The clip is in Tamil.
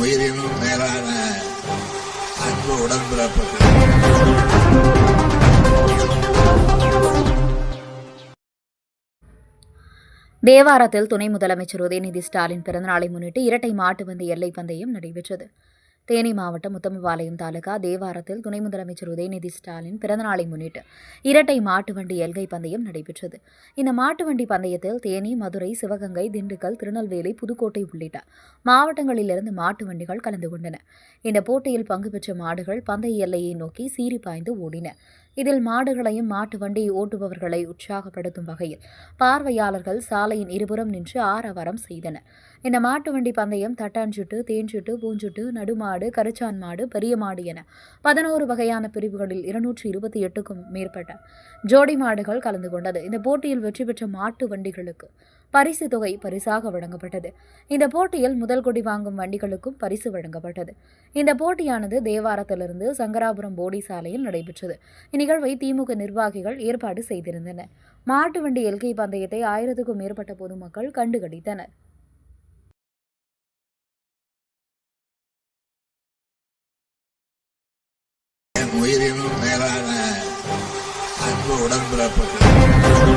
உயிரினும் மேலான அன்பு உடன்பிறப்புகள். தேவாரத்தில் துணை முதலமைச்சர் உதயநிதி ஸ்டாலின் பிறந்தநாளை முன்னிட்டு இரட்டை மாட்டு வந்த எல்லை பந்தயம் நடைபெற்றது. தேனி மாவட்டம் உத்தமபாளையம் தாலுகா தேவாரத்தில் துணை முதலமைச்சர் உதயநிதி ஸ்டாலின் பிறந்தநாளை முன்னிட்டு இரட்டை மாட்டு வண்டி எல்கை பந்தயம் நடைபெற்றது. இந்த மாட்டு வண்டி பந்தயத்தில் தேனி மதுரை சிவகங்கை திண்டுக்கல் திருநெல்வேலி புதுக்கோட்டை உள்ளிட்ட மாவட்டங்களிலிருந்து மாட்டு வண்டிகள் கலந்து கொண்டன. இந்த போட்டியில் பங்கு பெற்ற மாடுகள் பந்தய எல்லையை நோக்கி சீறி பாய்ந்து ஓடின. இதில் மாடுகளையும் மாட்டு வண்டியை ஓட்டுபவர்களை உற்சாகப்படுத்தும் வகையில் பார்வையாளர்கள் சாலையின் இருபுறம் நின்று ஆரவாரம் செய்தனர். இந்த மாட்டு வண்டி பந்தயம் தட்டாஞ்சுட்டு தேஞ்சுட்டு பூஞ்சுட்டு நடுமாடு கருச்சான் மாடு பெரிய மாடு என பதினோரு வகையான பிரிவுகளில் இருநூற்றி இருபத்தி எட்டுக்கும் மேற்பட்ட ஜோடி மாடுகள் கலந்து கொண்டது. இந்த போட்டியில் வெற்றி பெற்ற மாட்டு வண்டிகளுக்கு பரிசு தொகை பரிசாக வழங்கப்பட்டது. இந்த போட்டியில் முதல் கொடி வாங்கும் வண்டிகளுக்கும் பரிசு வழங்கப்பட்டது. இந்த போட்டியானது தேவாரத்திலிருந்து சங்கராபுரம் போடி சாலையில் நடைபெற்றது. இந்நிகழ்வை திமுக நிர்வாகிகள் ஏற்பாடு செய்திருந்தனர் மாட்டு வண்டி எல்கை பந்தயத்தை ஆயிரத்துக்கும் மேற்பட்ட பொதுமக்கள் கண்டுகளித்தனர் உயிரினும் மேலான அன்பு உடன்பிறப்புகள்.